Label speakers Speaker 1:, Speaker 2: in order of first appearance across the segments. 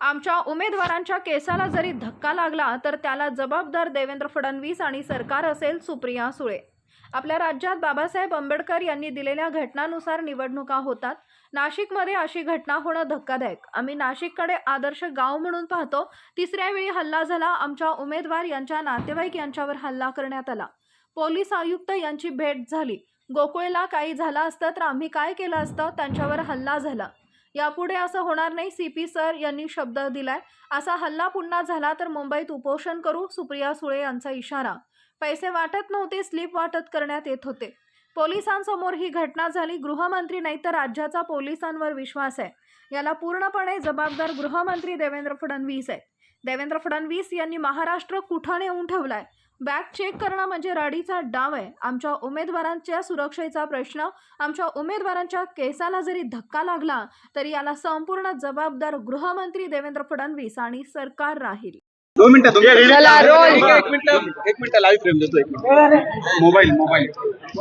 Speaker 1: आमच्या उमेदवारांच्या केसाला जरी धक्का लागला तर त्याला जबाबदार देवेंद्र फडणवीस आणि सरकार असेल सुप्रिया सुळे. आपल्या राज्यात बाबासाहेब आंबेडकर यांनी दिलेल्या घटनानुसार निवडणुका होतात. नाशिकमध्ये अशी घटना होणं धक्कादायक. आम्ही नाशिककडे आदर्श गाव म्हणून पाहतो. तिसऱ्या वेळी हल्ला झाला. आमच्या उमेदवार यांच्या नातेवाईक यांच्यावर हल्ला करण्यात आला. पोलीस आयुक्त यांची भेट झाली. गोकुळला काही झालं असतं तर आम्ही काय केलं असतं त्यांच्यावर हल्ला झाला. यापुढे असं होणार नाही. सी. पी. सर यांनी शब्द दिलाय. असा हल्ला पुन्हा झाला तर मुंबईत उपोषण करू सुप्रिया सुळे यांचा इशारा. पैसे वाटत नव्हते स्लिप वाटत करण्यात येत होते. पोलिसांसमोर ही घटना झाली. गृहमंत्री नाही तर राज्याचा पोलिसांवर विश्वास आहे. याला पूर्णपणे जबाबदार गृहमंत्री देवेंद्र फडणवीस आहे देवेंद्र फडणवीस यांनी महाराष्ट्र कुठं नेऊन ठेवलाय? बॅग चेक करणं म्हणजे राडीचा डाव आहे. आमच्या उमेदवारांच्या सुरक्षेचा प्रश्न आमच्या उमेदवारांच्या केसाला जरी धक्का लागला तरी याला संपूर्ण जबाबदार गृहमंत्री देवेंद्र फडणवीस आणि सरकार राहील.
Speaker 2: दोन मिनिटं दोन मिनिटं.
Speaker 3: चला, रोल.
Speaker 2: एक एक मिनिट एक मिनिट लाईव्ह फ्रेम देतो एक मिनिट. मोबाईल मोबाईल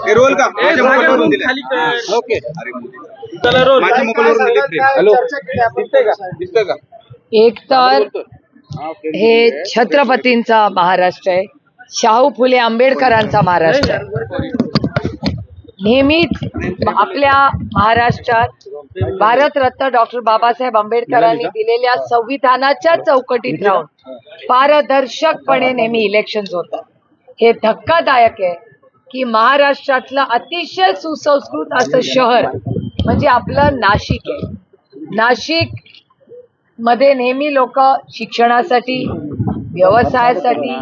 Speaker 2: हे रोल का? माझ्या मोबाईलवरून दिले ओके. अरे माझ्या मोबाईलवरून दिले फ्रेम हॅलो दिसतंय का? दिसतंय का?
Speaker 3: एक तर
Speaker 2: हा.
Speaker 3: छत्रपतींचा महाराष्ट्र आहे. शाहू फुले आंबेडकरांचा महाराष्ट्र. नेहमीच आपल्या महाराष्ट्रात भारतरत्न डॉक्टर बाबासाहेब आंबेडकरांनी दिलेल्या संविधानाच्या चौकटीत राहून पारदर्शकपणे नेहमी इलेक्शन होतात. हे धक्कादायक आहे की महाराष्ट्रातलं अतिशय सुसंस्कृत असं शहर म्हणजे आपलं नाशिक आहे. नाशिकमध्ये नेहमी लोक शिक्षणासाठी व्यवसायासाठी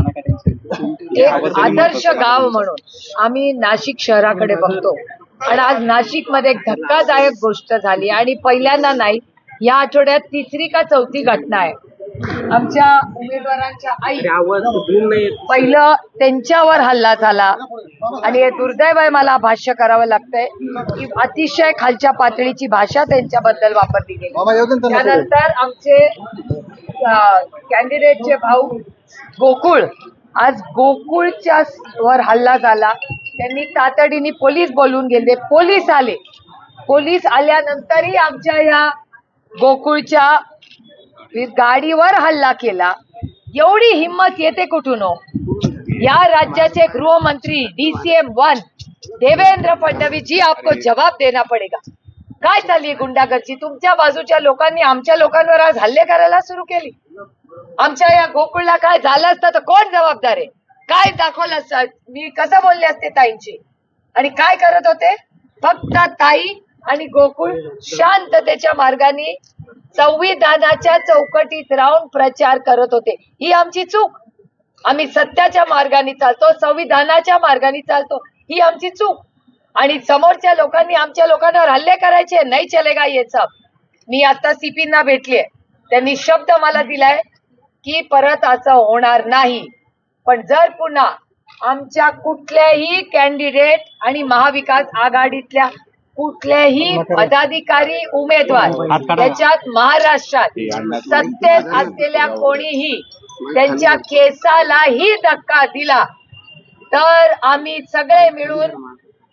Speaker 3: एक आदर्श गाव म्हणून आम्ही नाशिक शहराकडे बघतो. आणि आज नाशिकमध्ये एक धक्कादायक गोष्ट झाली आणि पहिल्यांदा नाही या आठवड्यात तिसरी का चौथी घटना आहे. आमच्या उमेदवारांच्या आई पहिलं त्यांच्यावर हल्ला झाला आणि हे दुर्दैव आहे मला भाष्य करावं लागतंय की अतिशय खालच्या पातळीची भाषा त्यांच्याबद्दल वापरली गेली. त्यानंतर आमचे कॅन्डिडेटचे भाऊ गोकुळ आज गोकुळच्या वर हल्ला झाला. त्यांनी तातडीने पोलीस बोलवून गेले. पोलीस आले. पोलीस आल्यानंतरही आमच्या या गोकुळच्या गाडीवर हल्ला केला. एवढी हिंमत येते कुठून हो? या राज्याचे गृहमंत्री डीसीएम वन देवेंद्र फडणवीस जी आपको जवाब देना पडेगा. काय चालली गुंडागर्दी? तुमच्या बाजूच्या लोकांनी आमच्या लोकांवर आज हल्ले करायला सुरू केली. आमच्या या गोकुळला काय झालं असतं तर कोण जबाबदार आहे? काय दाखवलं असत? मी कसं बोलले असते ताईंची? आणि काय करत होते? फक्त ताई आणि गोकुळ शांततेच्या मार्गाने संविधानाच्या चौकटीत राहून प्रचार करत होते. ही आमची चूक. आम्ही सत्याच्या मार्गाने चालतो संविधानाच्या मार्गाने चालतो. ही आमची चूक. आणि समोरच्या लोकांनी आमच्या लोकांवर हल्ले करायचे नाही चलेगा ये सब. मी आता सीपींना भेटले त्यांनी शब्द मला दिलाय की परत असं होणार नाही. पण जर पुन्हा आमच्या कुठल्याही कॅन्डिडेट आणि महाविकास आघाडीतल्या कुठल्याही पदाधिकारी उमेदवार त्याच्यात महाराष्ट्रात सत्तेत असलेल्या कोणीही त्यांच्या केसालाही धक्का दिला तर आम्ही सगळे मिळून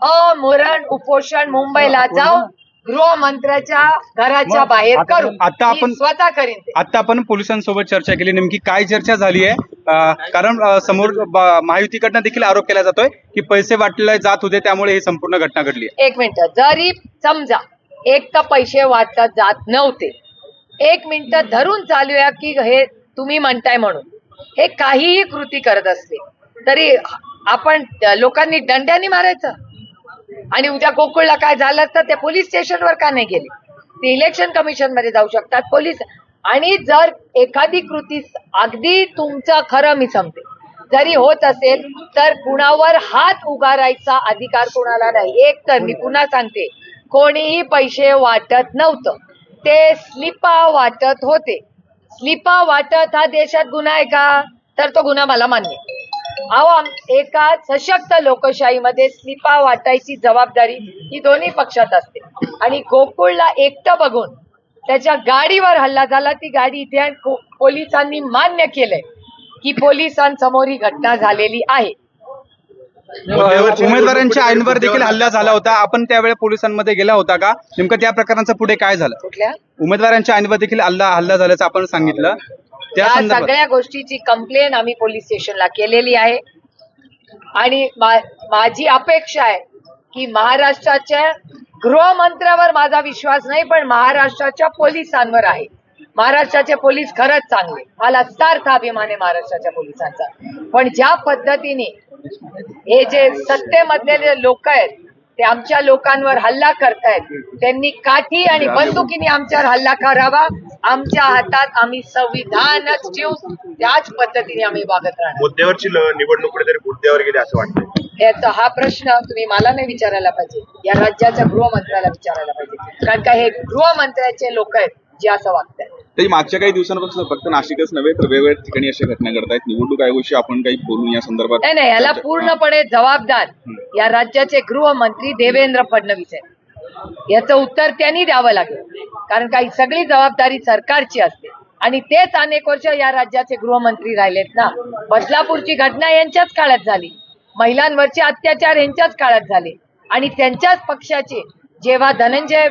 Speaker 3: अमरण उपोषण मुंबईला जाऊन गृहमंत्र्याच्या घराच्या बाहेर करू
Speaker 2: आता आपण-
Speaker 3: स्वतः करीन.
Speaker 2: आता आपण पोलिसांसोबत चर्चा केली. नेमकी काय चर्चा झाली आहे? कारण समोर महायुतीकडनं देखील आरोप केला जातोय की पैसे वाटले जात होते त्यामुळे ही संपूर्ण घटना घडली
Speaker 3: एक मिनिट. जरी समजा एक तर पैसे वाटत जात नव्हते. एक मिनिट धरून चालूया की हे तुम्ही म्हणताय म्हणून. हे काहीही कृती करत असले तरी आपण लोकांनी दंड्याने मारायचं? आणि उद्या गोकुळला काय झालं असतं ते पोलीस स्टेशनवर का नाही गेले? ते इलेक्शन कमिशनमध्ये जाऊ शकतात. पोलीस आणि जर एखादी कृती अगदी तुमचं खरं मी समते जरी होत असेल तर कुणावर हात उगारायचा अधिकार कोणाला नाही. एक तर मी पुन्हा सांगते कोणीही पैसे वाटत नव्हतं. ते स्लिपा वाटत होते. स्लिपा वाटत हा देशात गुन्हा आहे का? तर तो गुन्हा मला मान्य आम- एका सशक्त लोकशाहीमध्ये स्लिपा वाटायची जबाबदारी ही दोन्ही पक्षात असते. आणि गोकुळला एकटं बघून त्याच्या गाडीवर हल्ला झाला ती गाडी इथे पोलिसांनी मान्य केलंय की पोलिसांसमोर ही घटना झालेली आहे.
Speaker 2: उमेदवारांच्या आईंवर देखील हल्ला झाला होता. आपण त्यावेळेस पोलिसांमध्ये गेला होता का? नेमकं त्या प्रकरणाचं पुढे काय झालं?
Speaker 3: कुठल्या?
Speaker 2: उमेदवारांच्या आईंवर देखील हल्ला हल्ला झाल्याचं आपण सांगितलं. त्या
Speaker 3: सगळ्या गोष्टीची कंप्लेन आम्ही पोलीस स्टेशनला केलेली आहे. आणि मा- माझी अपेक्षा आहे की महाराष्ट्राच्या गृहमंत्र्यावर माझा विश्वास नाही पण महाराष्ट्राच्या पोलिसांवर आहे. महाराष्ट्राचे पोलीस खरंच चांगले. मला सार्थ अभिमान आहे महाराष्ट्राच्या पोलिसांचा. पण ज्या पद्धतीने हे जे सत्तेमधले लोक आहेत ते आमच्या लोकांवर हल्ला करतायत त्यांनी काठी आणि बंदुकीने आमच्यावर हल्ला करावा आमच्या हातात आम्ही संविधानच ठेवून त्याच पद्धतीने आम्ही वागत राहणार.
Speaker 4: मुद्द्यावरची ल- निवडणूक कुठेतरी मुद्द्यावर गेली असं वाटतंय.
Speaker 3: याचा हा प्रश्न तुम्ही मला नाही विचारायला पाहिजे. या राज्याच्या गृहमंत्र्याला विचारायला पाहिजे. कारण का हे गृहमंत्र्याचे लोक आहेत जे असं वागतात
Speaker 5: तरी मागच्या काही दिवसांपासून फक्त नाशिकच नव्हे तर वेगवेगळ्या ठिकाणी अशा घटना घडतायत. निवडणूक आयोगाशी आपण काही बोलून या संदर्भात
Speaker 3: नाही नाही याला पूर्णपणे जबाबदार या राज्याचे गृहमंत्री देवेंद्र फडणवीस आहेत. याचं उत्तर त्यांनी द्यावं लागेल. कारण काही सगळी जबाबदारी सरकारची असते. आणि तेच अनेक वर्ष या राज्याचे गृहमंत्री राहिलेत ना. बदलापूरची घटना यांच्याच काळात झाली. महिलांवरचे अत्याचार यांच्याच काळात झाले. आणि त्यांच्याच पक्षाचे जेव्हा धनंजय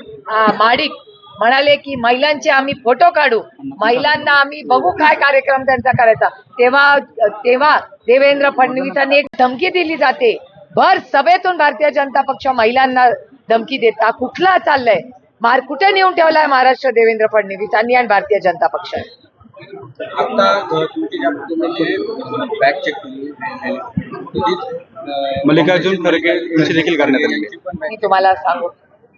Speaker 3: माडिक म्हणाले की महिलांचे आम्ही फोटो काढू. महिलांना आम्ही बघू काय कार्यक्रम त्यांचा करायचा. तेव्हा तेव्हा देवेंद्र फडणवीसांनी एक धमकी दिली जाते. भर सभेतून भारतीय जनता पक्ष महिलांना धमकी देता कुठला चाललंय? मार कुठे नेऊन ठेवलाय महाराष्ट्र देवेंद्र फडणवीसांनी आणि भारतीय जनता पक्षाने
Speaker 5: चेक
Speaker 2: मल्लिकार्जुन खरगे यांची देखील करण्यात आहे.
Speaker 3: मी तुम्हाला सांगू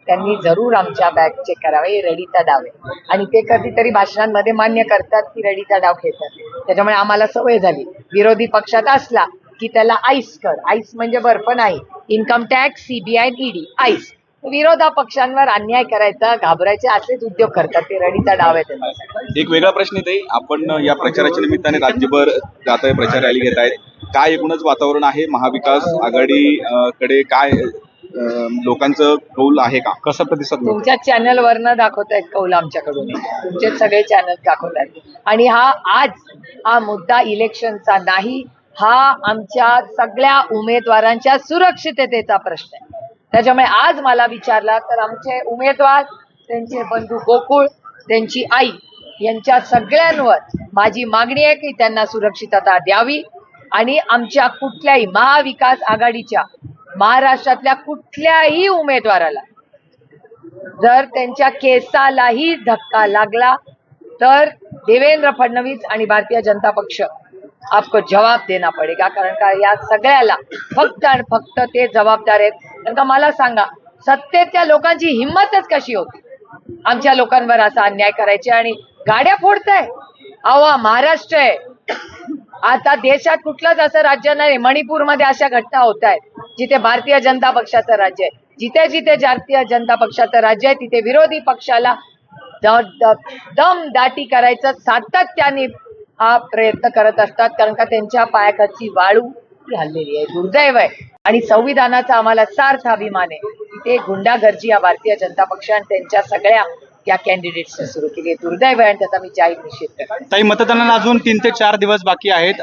Speaker 3: त्यांनी जरूर आमच्या बॅग चेक करावे रडीचा डाव. आहे आणि ते कधीतरी भाषणांमध्ये मान्य करतात की रडीचा डाव खेळतात. त्याच्यामुळे आम्हाला सवय झाली. विरोधी पक्षात असला की त्याला आईस कर. आईस म्हणजे बर्फ नाही. Income tax CBI ED ICE. विरोधा पक्षांवर अन्याय करायचा घाबरायचे असेच उद्योग करतात ते रडीचा डाव आहे त्यांचा.
Speaker 5: एक वेगळा प्रश्न येते आपण या प्रचाराच्या निमित्ताने राज्यभर जात आहे प्रचार रॅली घेत आहेत. काय एकूणच वातावरण आहे? महाविकास आघाडी अं, कडे काय अं, लोकांचं कौल आहे का?
Speaker 2: कसा प्रतिसाद मिळतो?
Speaker 3: तुमच्या चॅनल वरनं दाखवतायत कौल आमच्याकडून. तुमचे सगळे चॅनल दाखवतायत आणि हा आज हा मुद्दा इलेक्शनचा नाही हा आमच्या सगळ्या उमेदवारांच्या सुरक्षिततेचा प्रश्न आहे. त्याच्यामुळे आज मला विचारला तर आमचे उमेदवार त्यांचे बंधू गोकुळ त्यांची आई यांच्या सगळ्यांवर माझी मागणी आहे की त्यांना सुरक्षितता द्यावी. आणि आमच्या कुठल्याही महाविकास आघाडीच्या महाराष्ट्रातल्या कुठल्याही उमेदवाराला जर त्यांच्या केसालाही धक्का लागला तर देवेंद्र फडणवीस आणि भारतीय जनता पक्ष आपको जवाब देना पडेगा कारण का या सगळ्याला फक्त आणि फक्त ते जबाबदार आहेत. कारण का मला सांगा सत्तेच्या लोकांची हिंमतच कशी होती? आमच्या लोकांवर असा अन्याय करायचे आणि गाड्या फोडताय. अहो महाराष्ट्र आहे. आता देशात कुठलंच असं राज्य नाही मणिपूरमध्ये अशा घटना होत आहेत जिथे भारतीय जनता पक्षाचं राज्य आहे. जिथे जिथे भारतीय जनता पक्षाचं राज्य आहे तिथे विरोधी पक्षाला दम दाटी करायचं सातत्याने हा प्रयत्न करत असतात कारण का त्यांच्या पायाखाची वाळू घाललेली हल्लेली आहे दुर्दैव आहे. आणि संविधानाचा आम्हाला सार्थ अभिमान आहे. ते गुंडागर्जी या भारतीय जनता पक्ष आणि त्यांच्या सगळ्या या कॅन्डिडेट्सने सुरू केली आहे. दुर्दैव आहे आणि त्याचा मी जाहीर निषेध करतो.
Speaker 2: ताई मतदानाला अजून तीन ते चार दिवस बाकी आहेत.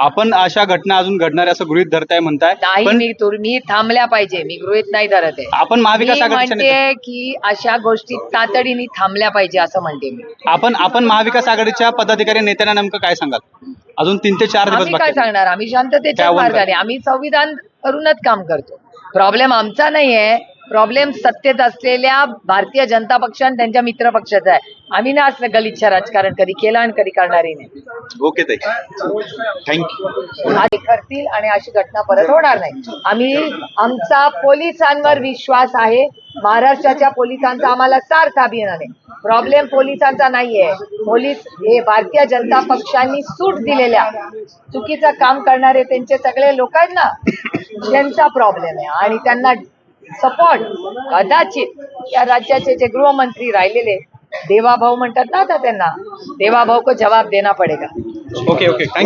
Speaker 2: आपण अशा घटना अजून घडणार असं गृहित धरताय म्हणताय
Speaker 3: नाही मी तुर- मी थांबल्या पाहिजे मी गृहित नाही धरत आहे.
Speaker 2: आपण महाविकास
Speaker 3: मी
Speaker 2: आघाडीच्या नेत्या-
Speaker 3: म्हणते की अशा गोष्टी तातडीने थांबल्या पाहिजे असं म्हणते मी.
Speaker 2: आपण आपण महाविकास आघाडीच्या पदाधिकारी नेत्यांना नेमकं काय सांगाल? अजून तीन ते चार दिवस
Speaker 3: आम्ही काय
Speaker 2: आहेत.
Speaker 3: सांगणार? आम्ही शांततेच्या
Speaker 2: काय
Speaker 3: मार्गाने आम्ही संविधान करूनच काम करतो. प्रॉब्लेम आमचा नाहीये. प्रॉब्लेम सत्तेत असलेल्या भारतीय जनता पक्ष आणि त्यांच्या मित्र पक्षाचा आहे. आम्ही ना असलं गलिच्छ राजकारण कधी केलं आणि कधी करणारही नाही.
Speaker 5: ओके थँक्यू
Speaker 3: आधी करतील आणि अशी घटना परत होणार नाही. आम्ही आमचा पोलिसांवर विश्वास आहे. महाराष्ट्राच्या पोलिसांचा आम्हाला सार्थ अभिमान आहे. प्रॉब्लेम पोलिसांचा नाहीये. पोलीस हे भारतीय जनता पक्षांनी सूट दिलेल्या चुकीचं काम करणारे त्यांचे सगळे लोक आहेत ना त्यांचा प्रॉब्लेम आहे. आणि त्यांना सपोर्ट. कदाचित या राज्याचे जे गृहमंत्री राहिलेले देवाभाऊ म्हणतात ना आता त्यांना देवाभाऊ को जवाब देना पडेगा.
Speaker 2: Okay okay thank you